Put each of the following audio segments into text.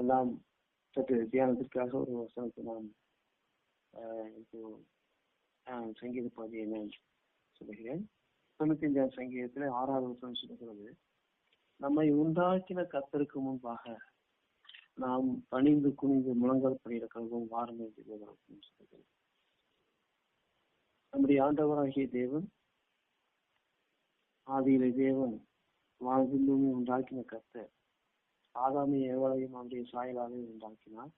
எல்லாம் சற்று தியானத்திற்காக ஒரு வசனத்தை நாம் இப்போ சங்கீத பாதியை நான் சொல்லுகிறேன். தொண்ணூத்தி அஞ்சாம் சங்கீதத்துல ஆறாவது வசனம் சொல்லுகிறது. நம்மை உண்டாக்கின கத்தருக்கு முன்பாக நாம் பணிந்து குனிந்து முழங்கால் படியிட கழுவும் வாரம் என்று நம்முடைய ஆண்டவராகிய தேவன் ஆதியிலே தேவன் வானத்தின் உண்டாக்கின கத்தை ஆதாமி ஏவாலயம் அவருடைய சாயலாக உண்டாக்கினார்.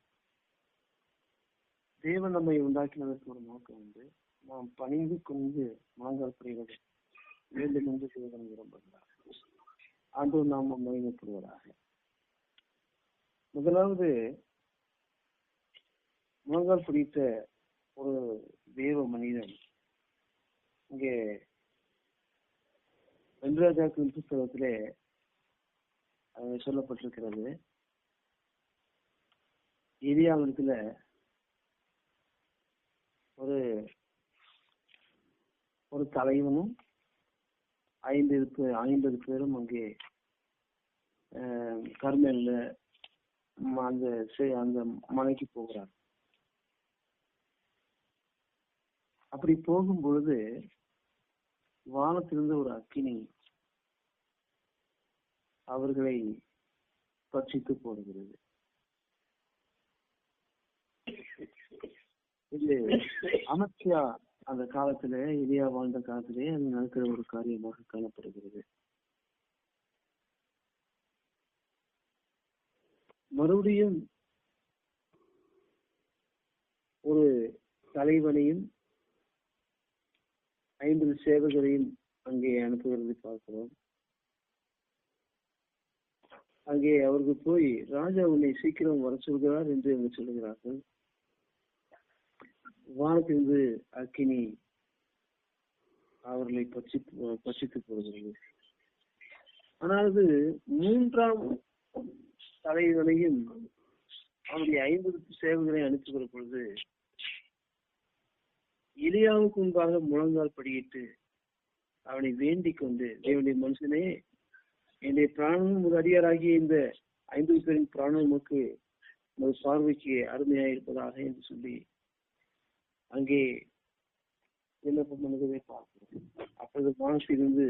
தேவன் நம்மை உண்டாக்கினதற்கு ஒரு நோக்கம் உண்டு. நாம் பணிந்து கொண்டு மனங்கள் புரிவது வேண்டும் என்று தேவன் விரும்புகிறார் ஆண்டவர் நாம் மகிமைப்படுவதாக முதலாவது முழங்கால் பிடித்த ஒரு தேவ மனிதன் இங்கே வெண்ராஜாக்களின் புஸ்தகத்திலே சொல்லப்பட்டிருக்கிறது. எரியாவிடத்துல ஒரு ஒரு தலைவனும் ஐம்பது பேர் ஐம்பது பேரும் அங்கே கர்மேல ம- அந்த செ- அந்த மலைக்கு போகிறார். அப்படி போகும் பொழுது வானத்திலிருந்து ஒரு அக்கினி அவர்களை பட்சித்து போடுகிறது. இது அமத்யா அந்த காலத்துல எலியா வாழ்ந்த காலத்திலே அது நடக்கிற ஒரு காரியமாக காணப்படுகிறது. மறுபடியும் ஒரு தலைவனையும் ஐம்பது சேவகரையும் அங்கே அனுப்புகிறது பார்க்கிறோம். அங்கே அவர்கள் போய் ராஜா உன்னை சீக்கிரம் வர சொல்கிறார் என்று அங்கு சொல்லுகிறார்கள். வானத்திலிருந்து அக்கினி அவர்களை பட்சி பட்சித்து போகிறது ஆனால் அது மூன்றாம் தலைவனையும் அவருடைய ஐம்பது சேவகரை அனுப்புகிற பொழுது எலியாவுக்கு முன்பாக முழங்கால் படியிட்டு அவனை வேண்டிக் கொண்டு தேவனுடைய மனுஷனே என்னுடைய பிராணமும் ஒரு அடியாராகிய இந்த ஐம்பது பேரின் பிராணம் நமக்கு நமது பார்வைக்கு அருமையாக இருப்பதாக என்று சொல்லி அங்கே விண்ணப்பம் பண்ணுவதை பார்க்கிறோம். அப்பொழுது மானசிலிருந்து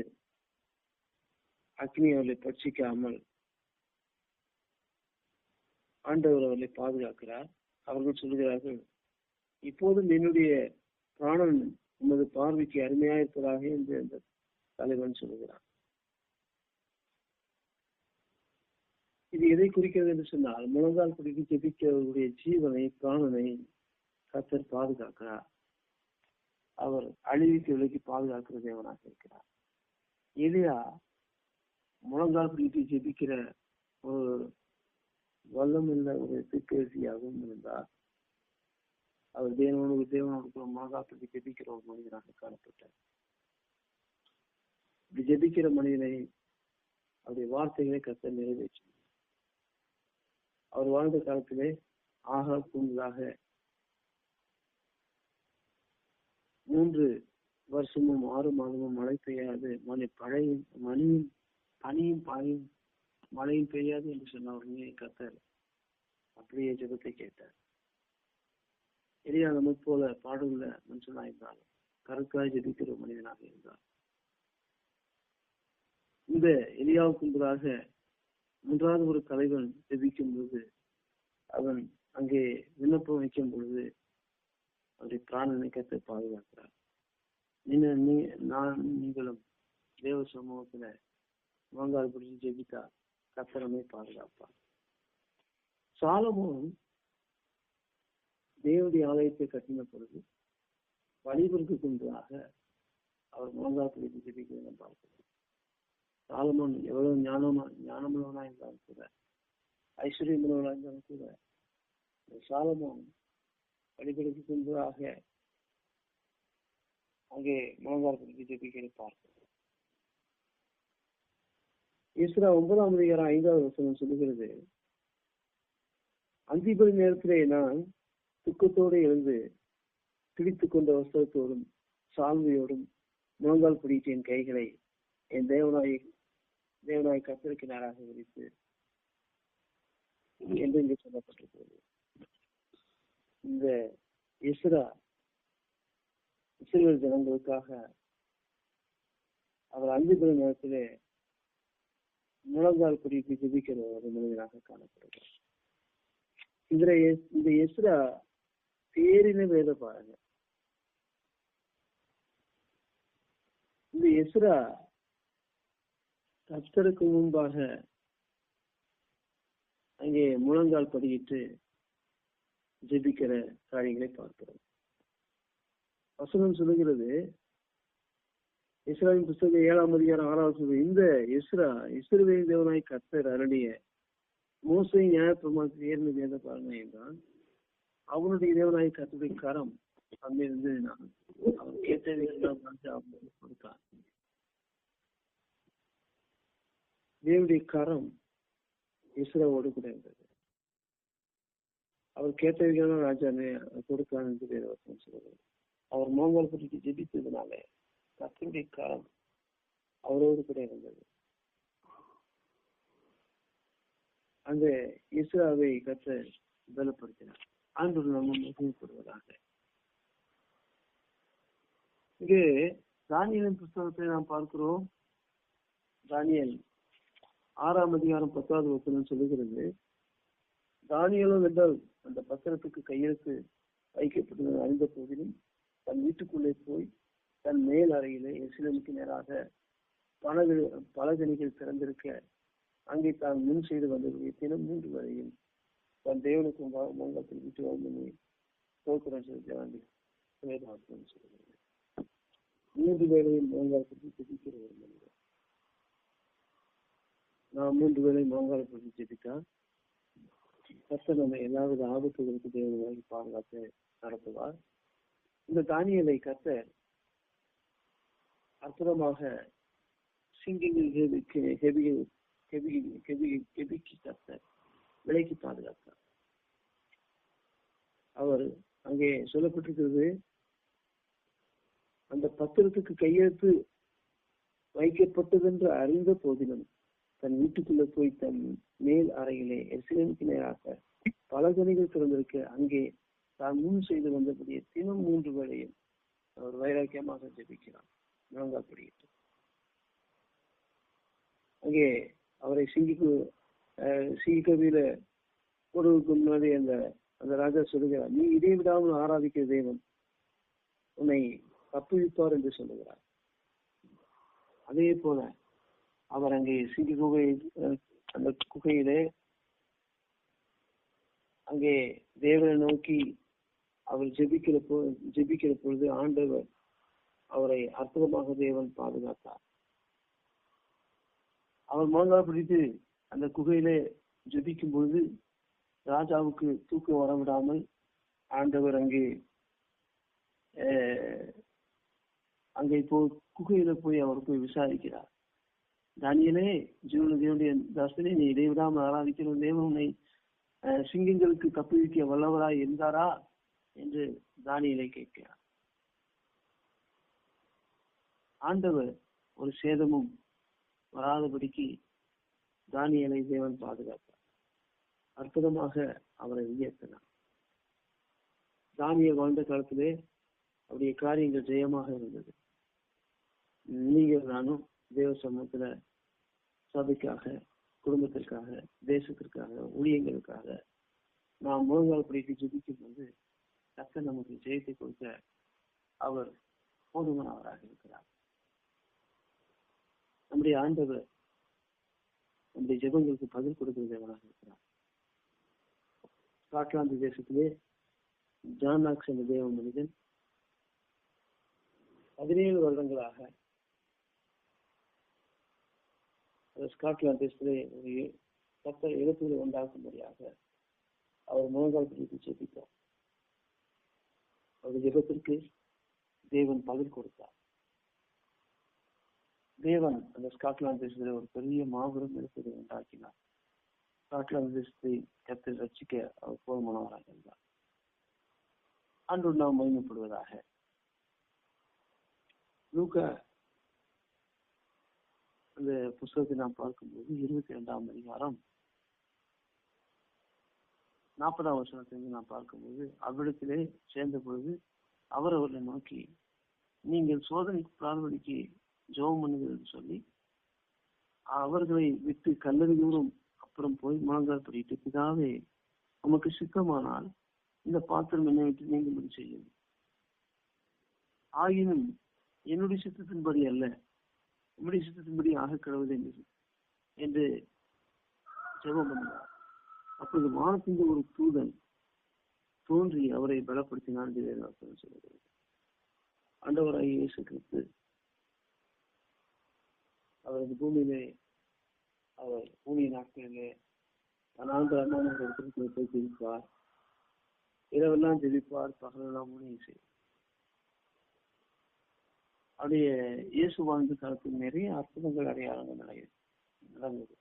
அக்னி அவர்களை பட்சிக்காமல் ஆண்டவர் அவர்களை பாதுகாக்கிறார். அவர்கள் சொல்கிறார்கள் இப்போதும் என்னுடைய பிராணன் உமது பார்வைக்கு அருமையா இருப்பதாக என்று அந்த தலைவன் சொல்கிறார் இது எதை குறிக்கிறது என்று சொன்னால் முழங்கால் குடிக்கு ஜெபிக்கிறவர்களுடைய ஜீவனை பிராணனை கத்தர் பாதுகாக்கிறார். அவர் அழிவுக்கு விலக்கி பாதுகாக்கிற தேவனாக இருக்கிறார். எலியா முழங்கால் பிடித்து ஜெபிக்கிற ஒரு வல்லமுள்ள ஒரு திக்கேசியாகவும் இருந்தார். அவர் தேவனோடு தேவனோடு முழங்கால் ஜெபிக்கிற ஒரு மனிதனாக காணப்பட்டார். இப்படி ஜெபிக்கிற மனிதனை அவருடைய வார்த்தைகளை கத்த நிறைவேற்றி அவர் வாழ்ந்த காலத்திலே ஆகா கூந்தலாக மூன்று வருஷமும் ஆறு மாதமும் மழை பெய்யாது. மழை பழையும் மணியும் பனியும் பாயும் மழையும் பெய்யாது என்று சொன்ன உடனே கத்தர் அப்படியே ஜெபத்தை கேட்டார். எரியா முற்போல போல பாடுள்ள மனுஷனாக இருந்தாலும் கருக்காய் ஜெபிக்கிற மனிதனாக இருந்தார் இந்த எலியாவுக்கு முன்பதாக மூன்றாவது ஒரு தலைவன் ஜெபிக்கும் பொழுது அவன் அங்கே விண்ணப்பம் வைக்கும் பொழுது அவருடைய பிராணனை கத்தை பாதுகாக்கிறார். நீ நான் நீங்களும் தேவ சமூகத்துல முழங்கால் பிடிச்சி ஜெபித்தா கத்திரமே பாதுகாப்பார். சாலமோன் தேவதி ஆலயத்தை கட்டின பொழுது வழிபருக்கு முன்பதாக அவர் முழங்கால் பிடித்து ஜெபிக்கிறதை பார்க்கிறோம். சாலமோன் எவ்வளவு ஞானமா ஞானமுள்ளவனா இருந்தாலும் கூட ஐஸ்வர்யமுள்ளவனா இருந்தாலும் கூட இந்த சாலமோன் படிப்படிக்கு சென்றதாக அங்கே முழங்கால் பிடித்து கிடைப்பார் இஸ்ரா ஒன்பதாம் அதிகாரம் ஐந்தாவது வசனம் சொல்லுகிறது அந்திபதி நேரத்திலே நான் துக்கத்தோடு எழுந்து பிடித்து கொண்ட வஸ்திரத்தோடும் சால்வையோடும் முழங்கால் பிடித்தேன் கைகளை என் தேவனாய் தேவனாய் கத்திருக்கிறாராக விரித்து. என்று இங்கு சொல்லப்பட்டிருக்கிறது. இந்த இஸ்ரா இஸ்ரேல் ஜனங்களுக்காக அவர் அஞ்சு பெறும் நேரத்திலே முழங்கால் குறித்து ஜெபிக்கிற ஒரு மனிதனாக காணப்படுகிறார் இதுல இந்த எஸ்ரா பேரின வேத பாருங்க இந்த எஸ்ரா கர்த்தருக்கு முன்பாக அங்கே முழங்கால் படியிட்டு ஜெபிக்கிற காரியங்களை பார்க்கிறோம். வசனம் சொல்லுகிறது இஸ்ராவின் புத்தக ஏழாம் அதிகாரம் ஆறாவது இந்த இஸ்ரா இஸ்ரவேலின் தேவனாய் கர்த்தர் அருளிய மோசை நியாயப்பிரமாணத்தில் ஏர்ந்து வேத பாருங்க என்றால் அவனுடைய தேவனாய் கத்தருடைய கரம் அங்கிருந்து நான் அவன் கேட்டதை கொடுத்தான். தேவனுடைய கரம் இஸ்ரோவோடு கூட இருந்தது அவர் கேட்டவைகள் ராஜா கொடுத்தான் என்று சொல்லுவது அவர் மோங்கல் குறித்து ஜெபித்ததுனால கத்தருடைய கரம் அவரோடு கூட இருந்தது அந்த இஸ்ராவை கத்த பலப்படுத்தினார். ஆண்டு நம்ம மகிழ்ப்படுவதாக இங்கே தானியலின் புஸ்தகத்தை நாம் பார்க்கிறோம். தானியல் ஆறாம் அதிகாரம் பத்தாவது வசனம் சொல்லுகிறது. தானியலும் என்றால் அந்த பத்திரத்துக்கு கையெழுத்து வைக்கப்பட்டது அறிந்த போதிலும் தன் வீட்டுக்குள்ளே போய் தன் மேல் அறையிலே எசிலனுக்கு நேராக பலகு பலகணிகள் திறந்திருக்க அங்கே தான் முன் செய்து வந்தது தினம் மூன்று வரையும் தன் தேவனுக்கு மங்கத்தில் விட்டு வந்து போக்குறேன் சொல்லி வேதாசனம் சொல்கிறது மூன்று வேளையும் மோங்கால் பற்றி ஒரு மனிதர். நான் மூன்று வேளை மோங்கால் பற்றி ஜெபித்தால் கத்த நம்ம எல்லாவித ஆபத்துகளுக்கு தேவனாகி பாதுகாத்து நடத்துவார். இந்த தானியலை கத்த அற்புதமாக சிங்கிங்கள் கெபிக்கு கத்த விலைக்கு பாதுகாத்தார். அவர் அங்கே சொல்லப்பட்டிருக்கிறது அந்த பத்திரத்துக்கு கையெழுத்து வைக்கப்பட்டது என்று அறிந்த போதிலும் தன் வீட்டுக்குள்ள போய் தன் மேல் அறையிலே எசிலனுக்கு நேராக பல கணிகள் திறந்திருக்க. அங்கே தான் முன் செய்து வந்தபடியே தினம் மூன்று வேளையும் அவர் வைராக்கியமாக ஜெபிக்கிறார். நாங்கள் படிக்கிட்டு. அங்கே அவரை சிங்கிக்கு சிங்கிக்கவியில கொடுவுக்கு முன்னாடி அந்த அந்த ராஜா சொல்லுகிறார் நீ இதை விடாமல் ஆராதிக்கிற தெய்வம் உன்னை தப்புவிப்பார் என்று சொல்லுகிறார். அதே போல அவர் அங்கே சிங்கி குகை அந்த குகையிலே அங்கே தேவனை நோக்கி அவர் ஜெபிக்கிற போ ஜெபிக்கிற பொழுது ஆண்டவர் அவரை அற்புதமாக தேவன் பாதுகாத்தார். அவர் மாங்காய் பிடித்து அந்த குகையிலே ஜெபிக்கும் பொழுது ராஜாவுக்கு தூக்கம் வரவிடாமல் ஆண்டவர் அங்கே அங்கே இப்போ குகையில போய் அவர் போய் விசாரிக்கிறார். தானியலே ஜீவன தேவனுடைய தாசனே நீ இடைவிடாமல் ஆராதிக்கிற தேவன் உன்னை சிங்கங்களுக்கு தப்புவிக்க வல்லவராய் இருந்தாரா என்று தானியலை கேட்கிறார். ஆண்டவர் ஒரு சேதமும் வராதபடிக்கு தானியலை தேவன் பாதுகாத்தார். அற்புதமாக அவரை உயர்த்தினார். தானியல் வாழ்ந்த காலத்திலே அவருடைய காரியங்கள் ஜெயமாக இருந்தது. நீங்கள் நானும் தேவ சமூகத்துல சபைக்காக குடும்பத்திற்காக தேசத்திற்காக ஊழியங்களுக்காக நாம் முழங்கால் படித்து ஜெபிக்கும் போது கத்த நமக்கு ஜெயத்தை கொடுக்க அவர் போதுமானவராக இருக்கிறார். நம்முடைய ஆண்டவர் நம்முடைய ஜெபங்களுக்கு பதில் கொடுக்கிற தேவனாக இருக்கிறார். ஸ்காட்லாந்து தேசத்திலே ஜானாக்ஸ் என்ற தேவ மனிதன் பதினேழு வருடங்களாக ஸ்காட்லாந்து தேசத்திலே ஒரு எழுத்துக்களை உண்டாக்கும்படியாக அவர் முழங்காலத்திற்கு செபித்தார் ஜெபித்தார். அவருடைய ஜெபத்திற்கு தேவன் பதில் கொடுத்தார். தேவன் அந்த ஸ்காட்லாந்து தேசத்தில் ஒரு பெரிய மாபெரும் எழுத்துக்களை உண்டாக்கினார். ஸ்காட்லாந்து தேசத்தை கத்தில் ரசிக்க அவர் போதுமானவராக இருந்தார். அன்று நாம் மகிமைப்படுவதாக. லூக்கா அந்த புஸ்தகத்தை நாம் பார்க்கும்போது இருபத்தி இரண்டாம் அதிகாரம் நாற்பதாம் வருஷத்தை நான் பார்க்கும்போது அவ்விடத்திலே சேர்ந்த பொழுது அவர் அவர்களை நோக்கி நீங்கள் சோதனைக்கு பிரார்த்தனைக்கு ஜோம் பண்ணுகிறது சொல்லி அவர்களை விட்டு கல்லறி தூரம் அப்புறம் போய் முழங்கால் படிட்டு பிதாவே உமக்கு சித்தமானால் இந்த பாத்திரம் என்னை விட்டு நீங்கும்படி செய்யும் ஆயினும் என்னுடைய சித்தத்தின்படி அல்ல. உம்முடைய சித்தத்தின்படி ஆக கடவுள் என்று ஜெபம் பண்ணார் அப்போது வானத்தின் ஒரு தூதன் தோன்றி அவரை பலப்படுத்தினான் என்று வேதவாசகம் சொல்கிறது ஆண்டவராகிய இயேசு கிறிஸ்து அவரது பூமியிலே அவர் பூமி நாட்களிலே அனாந்த அண்ணாமலை இடத்திற்கு போய் ஜெபிப்பார் இரவெல்லாம் ஜெபிப்பார் பகலெல்லாம் ஊழியம் செய்வார். அப்படி இயேசு வாழ்ந்த காலத்தில் நிறைய அற்புதங்கள் அடையாளங்கள் நடந்தது.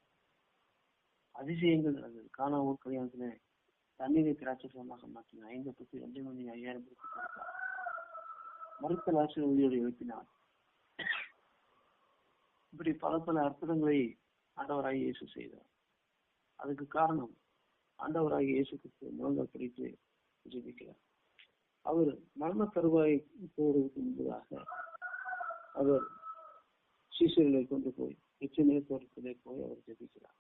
அதிசயங்கள் நடந்தது. காணா ஊர் கல்யாணத்துல தண்ணீரை திராட்சமாக மாற்றின ஐந்து பத்து ரெண்டு மணி ஐயாயிரம் பேருக்கு கொடுத்தார். மறுத்தல் ஆசிரியர் ஊழியோடு எழுப்பினார். இப்படி பல பல அற்புதங்களை ஆண்டவராக இயேசு செய்தார். அதுக்கு காரணம் ஆண்டவராக இயேசு கிறிஸ்து முழங்கால் படித்து ஜெபிக்கிறார் அவர் மரண தருவாயை போவதற்கு முன்பதாக அவர் சீசர்களை கொண்டு போய் எச்சனே தோட்டத்திலே போய் அவர் ஜெபிக்கிறார்.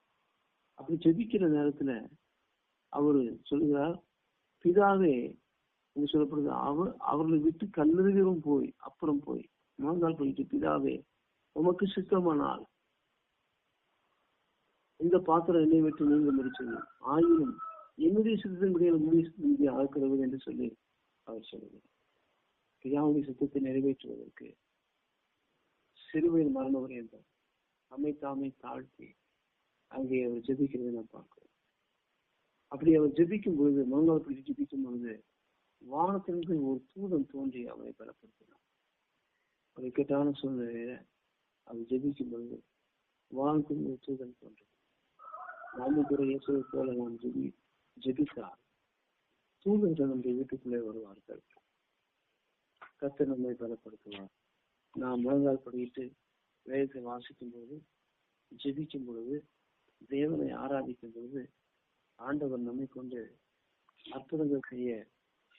அப்படி ஜெபிக்கிற நேரத்துல அவர் சொல்கிறார் பிதாவே என்று சொல்லப்படுது அவர் அவர்களை விட்டு கல்லறிகளும் போய் அப்புறம் போய் முழங்கால் போயிட்டு பிதாவே உமக்கு சித்தமானால் இந்த பாத்திரம் என்னை விட்டு நீங்க முடிச்சது ஆயினும் என்னுடைய சித்தத்தின்படியே முடிய சித்தத்தை ஆக்கிறது என்று சொல்லி அவர் சொல்லுகிறார் பிதாவுடைய சித்தத்தை நிறைவேற்றுவதற்கு சிறுவையில் மரணம் என்றார் தம்மை தாமே தாழ்த்தி அங்கே அவர் ஜெபிக்கிறதை நான் பார்க்கிறோம். அப்படி அவர் ஜெபிக்கும் பொழுது மனோல் பிடித்து ஜெபிக்கும் பொழுது வானத்திலிருந்து ஒரு தூதன் தோன்றி அவரை பலப்படுத்தினார். ஒரு இக்கட்டான சூழ்நிலையில அவர் ஜெபிக்கும் பொழுது வானத்தில் ஒரு தூதன் தோன்றும் நாம கூட இயேசுவை போல நாம் ஜெபி ஜெபித்தார் தூதர்கள் நம்முடைய வீட்டுக்குள்ளே வருவார்கள். கத்தை நம்மை பலப்படுத்துவார். நாம் முழங்கால் படிக்கிட்டு வேதத்தை வாசிக்கும் போது ஜெபிக்கும் பொழுது தேவனை ஆராதிக்கும் பொழுது ஆண்டவர் நம்மை கொண்டு அற்புதங்கள் செய்ய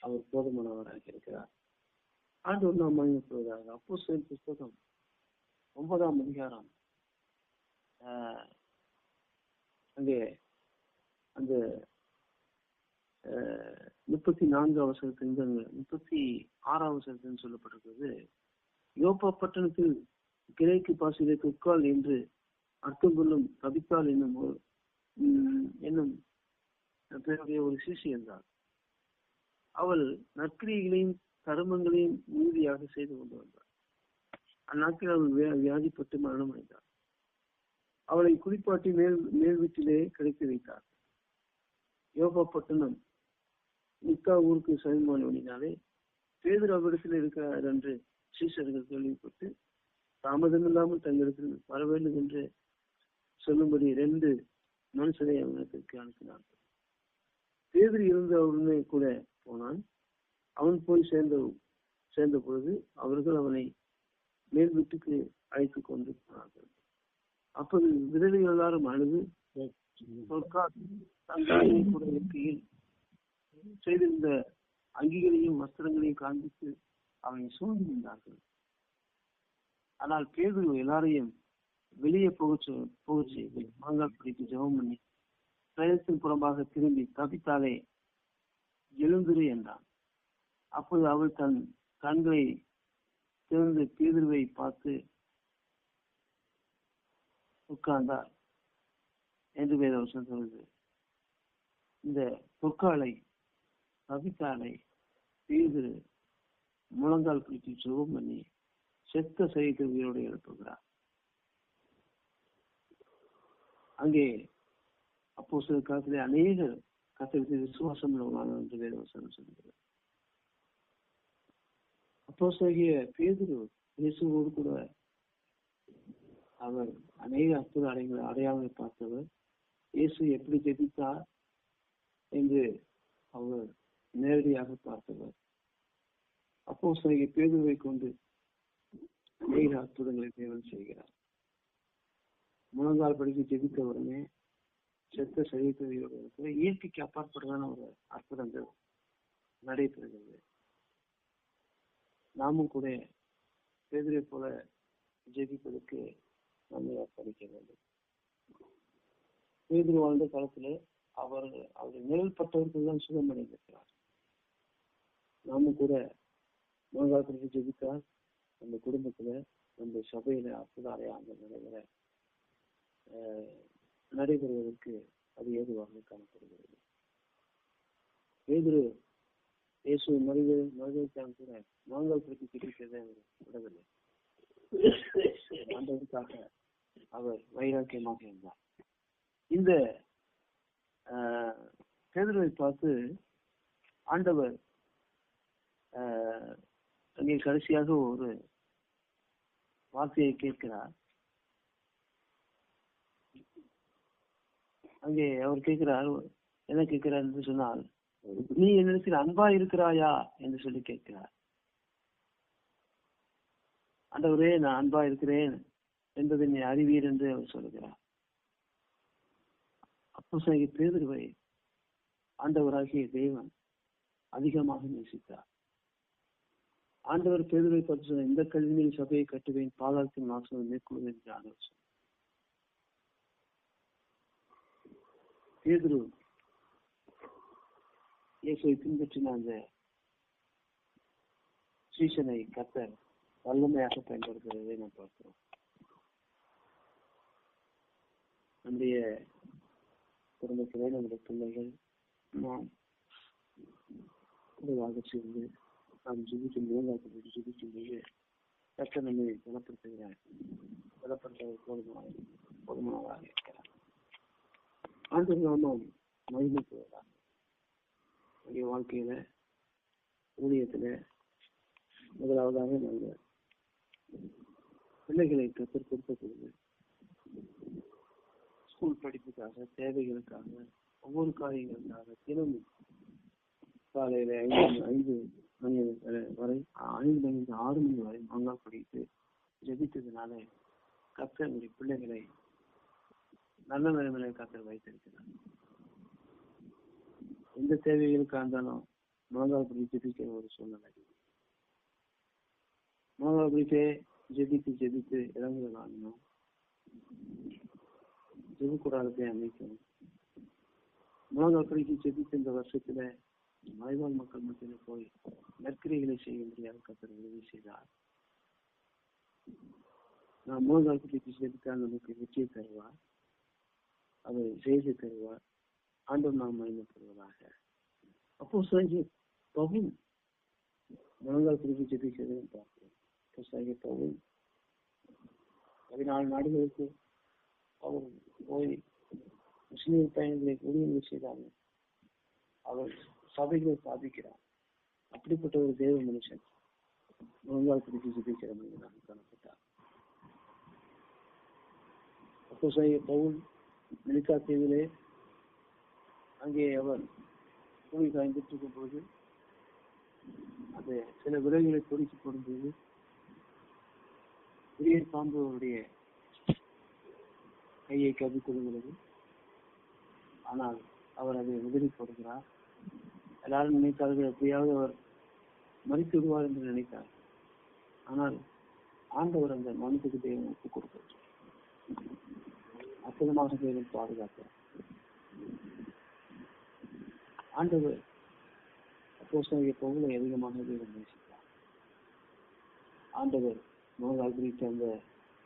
அவர் போதுமானவராக இருக்கிறார். ஆண்டவர் நாம் மகிழ்ப்படுவதாக அப்போ புஸ்தகம் ஒன்பதாம் அதிகாரம் அங்கே அந்த முப்பத்தி நான்கு அவசரத்தின் முப்பத்தி ஆறாவது அவசரத்தில் சொல்லப்பட்டிருக்கிறது. யோப்பா பட்டணத்தில் கிரேக்கு பாசிலே குக்கால் என்று அர்த்தம் கொள்ளும் கபித்தால் என்னும் என்னும் பேருடைய ஒரு சிசி என்றார் அவள் நற்கிரியைகளையும் கருமங்களையும் உறுதியாக செய்து கொண்டு வந்தார் அந்நாட்களில் அவள் வியா- வியாதிப்பட்டு மரணம் அடைந்தார் அவளை குளிப்பாட்டி மேல் மேல் வீட்டிலே கிடைத்து வைத்தார். யோகா பட்டணம் நிக்கா ஊருக்கு சமீபமானவனினாலே பேதர் அவரிடத்தில் இருக்கிறார் என்று சீசர்கள் கேள்விப்பட்டு தாமதமில்லாமல் தங்களுக்கு வர வேண்டும் என்று சொல்லும்படி ரெண்டு மனுஷரை அவனுக்கு அனுப்பினார்கள். பேதிரி இருந்த உடனே கூட போனான். அவன் போய் சேர்ந்த சேர்ந்த பொழுது அவர்கள் அவனை மேல் வீட்டுக்கு அழைத்து கொண்டு போனார்கள் அப்போது விதவை எல்லாரும் அழுது கூட இருக்கையில் செய்திருந்த அங்கிகளையும் வஸ்திரங்களையும் காண்பித்து அவனை சூழ்ந்து நின்றார்கள். ஆனால் பேதுரு எல்லாரையும் வெளியே போகச் சொ- செய்து மாங்கால் பிடித்து ஜெபம் பண்ணி பிரயத்தின் புறம்பாக திரும்பி தப்பித்தாலே எழுந்துரு என்றான். அப்போது அவள் தன் கண்களை திறந்து பேதுருவை பார்த்து உட்கார்ந்தார் என்று வேதவசம் சொல்லுது. இந்த பொற்காலை தவித்தாலை பேதுரு முழங்கால் பிடித்து சுகம் பண்ணி செத்த சைத்த உயிரோடு எழுப்புகிறார். அங்கே அப்போ சில காலத்திலே அநேகர் கத்தரித்து விசுவாசம் உள்ளவர்களான என்று வேதவசனம் சொல்கிறது. அப்போ பேதுரு இயேசுவோடு கூட அவர் அநேக அற்புத அடைகளை அடையாளங்களை பார்த்தவர். இயேசு எப்படி ஜெபித்தார் என்று அவர் நேரடியாக பார்த்தவர். அப்போ பேதுருவை கொண்டு வேறு அற்புதங்களை தேவன் செய்கிறார். முழங்கால் படிக்க ஜெபித்த உடனே செத்த சரீரத்தை இருக்கிற இயற்கைக்கு அப்பாற்பட்டதான ஒரு அற்புதங்கள் நடைபெறுகிறது. நாமும் கூட பேதரை போல ஜெபிப்பதற்கு நம்மை அர்ப்பணிக்க வேண்டும். பேதர் வாழ்ந்த காலத்துல அவர் அவருடைய நிழல் பட்டவர்கள் தான் சுகமடைந்திருக்கிறார். நாமும் கூட முழங்காலத்திற்கு ஜெபித்தால் நம்ம குடும்பத்துல நம்ம சபையில அற்புத அடையாளங்கள் நடைபெற நடைபெறுவதற்கு அது ஏதுவாக காணப்படுகிறது. பேதுரு இயேசு மனித மனிதத்தான் கூட முழங்கால் பிடித்து ஜெபிக்கிறதை அவர் விடவில்லை. ஆண்டவருக்காக அவர் வைராக்கியமாக இருந்தார். இந்த ஆஹ், பார்த்து ஆண்டவர் ஆஹ், அங்கே கடைசியாக ஒரு வார்த்தையை கேட்கிறார். அங்கே அவர் கேட்கிறார் என்ன கேட்கிறார்? என்று சொன்னால் நீ என்னிடத்தில் அன்பா இருக்கிறாயா? என்று சொல்லி கேட்கிறார். ஆண்டவரே நான் அன்பா இருக்கிறேன் என்பதை நீ அறிவீர் என்று அவர் சொல்கிறார். அப்போ சரி பேதுருவை ஆண்டவராகிய தேவன் அதிகமாக நேசித்தார். ஆண்டவர் பேதுருவை பற்றி சொன்ன இந்த கல்வியில் சபையை கட்டுவேன் பாதாளத்தின் வாசலை மேற்கொள்வேன் என்று ஆண்டவர் சொன்னார். பேதுரு இயேசுவை பின்பற்றின அந்த சீசனை கத்தர் வல்லமையாக பயன்படுத்துவதை நாம் பார்க்கிறோம். நம்முடைய குடும்பத்திலே நம்முடைய பிள்ளைகள் நாம் குறைவாக சேர்ந்து நாம் ஜிபிக்கும் போது ஜிபிக்கும் போது கத்தர் நம்மை குணப்படுத்துகிறார் குணப்படுத்த போதுமான போதுமானதாக இருக்கிறார் ஆண்டு நாமம் மகிமைக்குவதாக நம்முடைய வாழ்க்கையில ஊழியத்துல முதலாவதாக நாங்கள் பிள்ளைகளை கற்றுக் கொடுக்கக்கூடிய ஸ்கூல் படிப்புக்காக தேவைகளுக்காக ஒவ்வொரு காரியங்களுக்காக தினமும் காலையில ஐந்து ஐந்து மணி வரை- வரை ஐந்து மணி ஆறு மணி வரை மாங்காய் குடித்து ஜெபித்ததுனால கத்தர் நம்முடைய பிள்ளைகளை நல்ல நிலைமையில கத்தர் வைத்திருக்கிறார். எந்த தேவைகளுக்கு இருந்தாலும் மாங்காய் குடி ஜெபிக்கிற ஒரு சூழ்நிலை. மாங்காய் குடித்தே ஜெபித்து ஜெபித்து இறங்குற காரணம் ஜெபக்கூடாதத்தை அமைக்கணும் மாங்காய் குடிக்கு ஜெபித்து இந்த வருஷத்துல மலைவாழ் மக்கள் மத்தியில் போய் நற்கிரைகளை செய்ய முடியாத கத்தர் உதவி செய்தார் நான் மூணாள் குட்டிக்கு ஜெபித்தால் நமக்கு வெற்றியை தருவார் அவர் செய்தி தருவார் ஆண்டவர் நாம் மகிமைப்படுவதாக அப்போ சாகி பவுன் முழங்கால் குடிக்கு ஜெபிச்சதை பார்க்கிறோம் அப்போ சாகி பவுன் பதினாலு நாடுகளுக்கு அவர் போய் முஸ்லீம் பையன்களை ஊழியங்கள் செய்தாங்க அவர் சபைகளை சாதிக்கிறார். அப்படிப்பட்ட ஒரு தேவ மனுஷன் ஒழுங்கால் குடிக்கு ஜெபிக்கிற மனிதனாக காணப்பட்டார். அப்போ பவுல் மெலிக்கா தீவிலே அங்கே அவர் கூலி காய்ந்துட்டு இருக்கும் போது அது சில விறகுகளை பொறுக்கி போடும்போது பெரிய பாம்பு அவருடைய கையை கவி கொள்கிறது. ஆனால் அவர் அதை உதவி போடுகிறார். எல்லாரும் நினைத்தார்கள் எப்படியாவது அவர் மறித்து விடுவார் என்று நினைத்தார். ஆனால் ஆண்டவர் அந்த மனுக்கு தேவன் ஒப்புக் கொடுத்தார். அற்புதமாக தேவன் பாதுகாத்தார். ஆண்டவர் அப்போஸ்தலனாகிய பவுலை அதிகமாக தேவன் நேசித்தார். ஆண்டவர் மனதால் குறித்த அந்த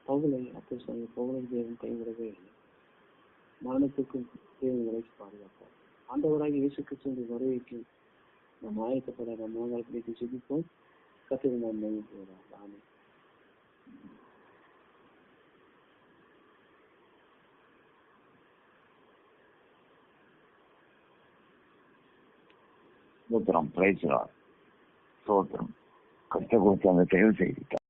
பவுலை அப்போஸ்தலனாகிய பவுலை தேவன் கைவிடவே இல்லை. மரணத்துக்கும் தேவன் விலைக்கு பாதுகாத்தார். ஆண்டவராக இயேசு கிறிஸ்து வருகைக்கு நாம் ஆயத்தப்பட நாம் மோகால் குறித்து சிந்திப்போம் கத்திர நாம் மகிழ்வோம் ஆமென். ஸ்தோத்திரம் பிரைஸ் சோத்திரம் கஷ்ட கொடுத்து அந்த செயல் செய்திட்டார்